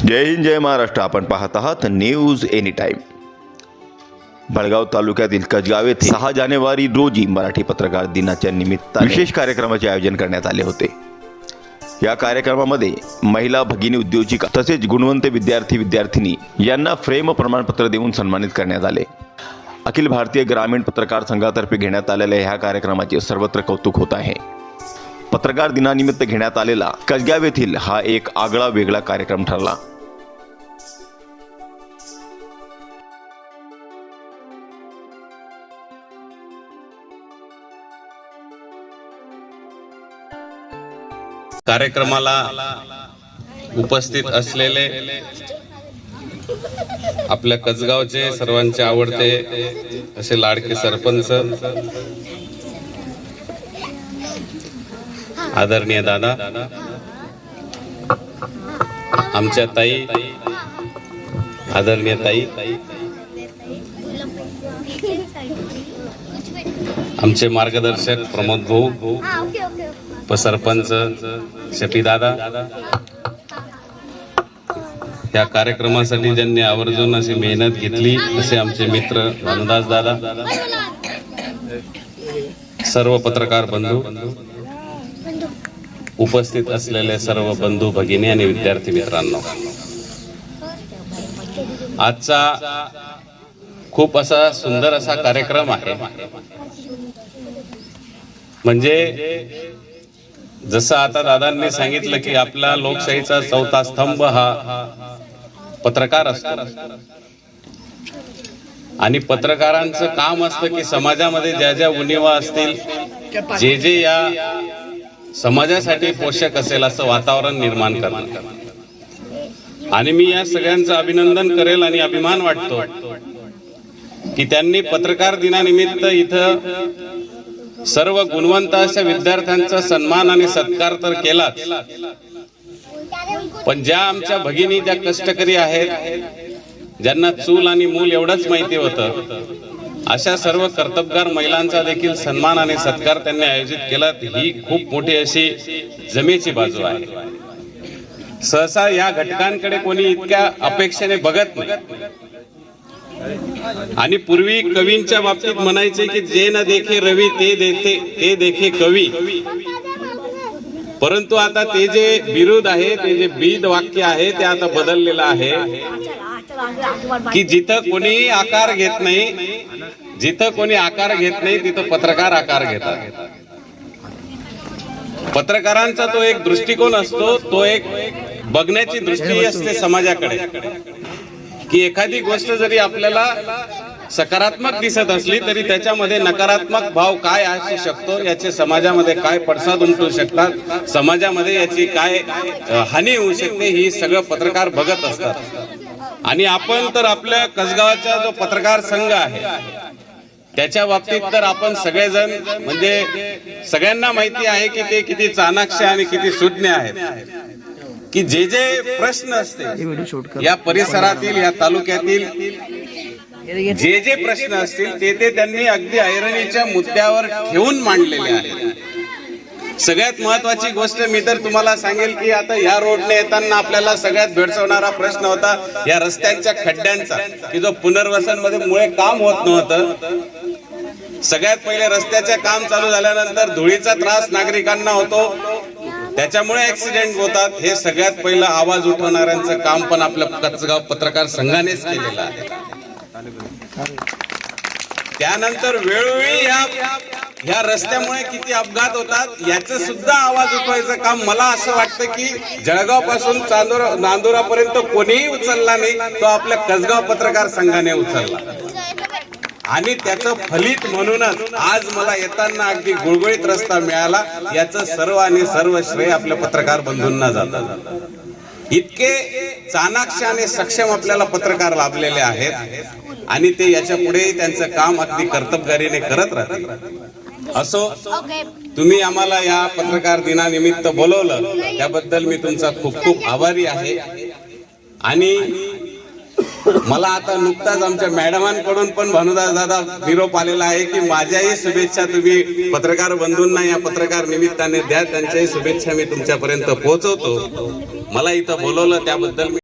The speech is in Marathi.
जय हिंद जय महाराष्ट्र. आपण पाहत आहात न्यूज एनी टाईम बळगाव तालुक्यातील कचगाव येथे सहा जानेवारी रोजी मराठी पत्रकार दिनाच्या निमित्त विशेष कार्यक्रमाचे आयोजन करण्यात आले होते. या कार्यक्रमामध्ये महिला भगिनी उद्योजिका तसेच गुणवंत विद्यार्थी विद्यार्थिनी यांना फ्रेम प्रमाणपत्र देऊन सन्मानित करण्यात आले. अखिल भारतीय ग्रामीण पत्रकार संघातर्फे घेण्यात आलेल्या ह्या कार्यक्रमाचे सर्वत्र कौतुक होत आहे. पत्रकार दिनानिमित्त घेण्यात आलेला कसगाव येथील हा एक आगळा वेगळा कार्यक्रम ठरला. कार्यक्रमाला उपस्थित असलेले आपल्या कसगावचे सर्वांचे आवडते असे लाडके सरपंच आदरणीय दादा आमच्या ताई आदरणीय ताई आमचे मार्गदर्शक प्रमोद भाऊ उपसरपंच शफी दादा या कार्यक्रमासाठी ज्यांनी आवर्जून अशी मेहनत घेतली असे आमचे मित्र भानुदास दादा सर्व पत्रकार बंधू उपस्थित असलेले सर्व बंधू भगिनी आणि विद्यार्थी मित्रांनो. आजचा खूप असा सुंदर असा कार्यक्रम आहे. म्हणजे जसं आता दादांनी सांगितलं की आपला लोकशाहीचा चौथा स्तंभ हा पत्रकार असतो. आणि पत्रकारांचं काम असतं की समाजामध्ये ज्या ज्या उणिवा असतील जे जे या समाजासाठी पोषक असेल असं वातावरण निर्माण करणं आणि मी या सगळ्यांचं अभिनंदन करेल आणि अभिमान वाटतो की त्यांनी पत्रकार दिनानिमित्त इथं सर्व गुणवंत अशा विद्यार्थ्यांचा सन्मान आणि सत्कार तर केलाच. पण ज्या आमच्या भगिनी ज्या कष्टकरी आहेत ज्यांना चूल आणि मूल एवढंच माहिती होतं अशा सर्व कर्तबगार महिलांचा देखील सन्मान आणि सत्कार त्यांनी आयोजित केला ही खूप मोठी अशी जमेची बाजू आहे. सहसा या घटकांकडे कोणी इतक्या अपेक्षेने बघत नाही. आणि पूर्वी कवींच्या बाबतीत म्हणायचे की जे न देखे रवी ते देखे ते देखे कवी. परंतु आता ते जे विरोध आहे ते जे बीद वाक्य आहे ते आता बदललेलं आहे. की जिथं कोणी आकार घेत नाही जिथं कोणी आकार घेत नाही तिथं पत्रकार आकार घेतात. पत्रकारांचा तो एक दृष्टिकोन असतो तो एक बघण्याची दृष्टी असते समाजाकडे. की एखादी गोष्ट जरी आपल्याला सकारात्मक दिसत असली तरी त्याच्यामध्ये नकारात्मक भाव काय असू शकतो याचे समाजामध्ये काय पडसाद उमटू शकतात समाजामध्ये याची काय हानी होऊ शकते ही सगळं पत्रकार बघत असतात. आणि आपण तर आपल्या कसगावाचा जो पत्रकार संघ आहे त्याच्या बाबतीत तर आपण सगळेजण म्हणजे सगळ्यांना माहिती आहे की ते किती चाणाक्ष आणि किती सुज्ञ आहेत. की जे जे प्रश्न असते या परिसरातील या तालुक्यातील जे जे प्रश्न असतील ते ते त्यांनी अगदी ऐरणीच्या मुद्द्यावर ठेवून मांडलेले आहेत. सगळ्यात महत्वाची गोष्ट मी तर तुम्हाला सांगेल की आता या रोडने येताना आपल्याला सगळ्यात भेडसवणारा प्रश्न होता या रस्त्यांच्या खड्ड्यांचा की जो पुनर्वसनमध्ये मुळे काम होत नव्हतं. सगळ्यात पहिले रस्त्याचे काम चालू झाल्यानंतर धुळीचा त्रास नागरिकांना होतो. त्याच्यामुळे ऍक्सिडेंट होतात. हे सगळ्यात पहिलं आवाज उठवणाऱ्यांचं काम पण आपल्या कचगाव पत्रकार संघानेच केलेलं आहे. त्यानंतर वेळोवेळी या ह्या रस्त्यामुळे किती अपघात होतात याचं सुद्धा आवाज उठवायचं काम मला असं वाटतं की जळगावपासून चांदोरा नांदुरापर्यंत कोणीही उचलला नाही तो आपल्या कसगाव पत्रकार संघाने उचलला. आणि त्याचं फलित म्हणूनच आज मला येताना अगदी गुळगुळीत रस्ता मिळाला याचं सर्व आणि सर्व श्रेय आपल्या पत्रकार बंधूंना जातात इतके चाणाक्ष आणि सक्षम आपल्याला पत्रकार लाभलेले आहेत आणि ते याच्यापुढे त्यांचं काम अगदी कर्तबगारीने करत राहतील. असो? तुम्ही आम्हाला या पत्रकार दिनानिमित्त बोलवलं त्याबद्दल मी तुमचा खूप खूप आभारी आहे. आणि मला आता नुकताच आमच्या मॅडमांकडून पण भानुदास दादा निरोप आलेला आहे की माझ्याही शुभेच्छा तुम्ही पत्रकार बंधूंना या पत्रकार निमित्ताने द्या. त्यांच्याही शुभेच्छा मी तुमच्यापर्यंत पोहोचवतो. मला इथं बोलवलं त्याबद्दल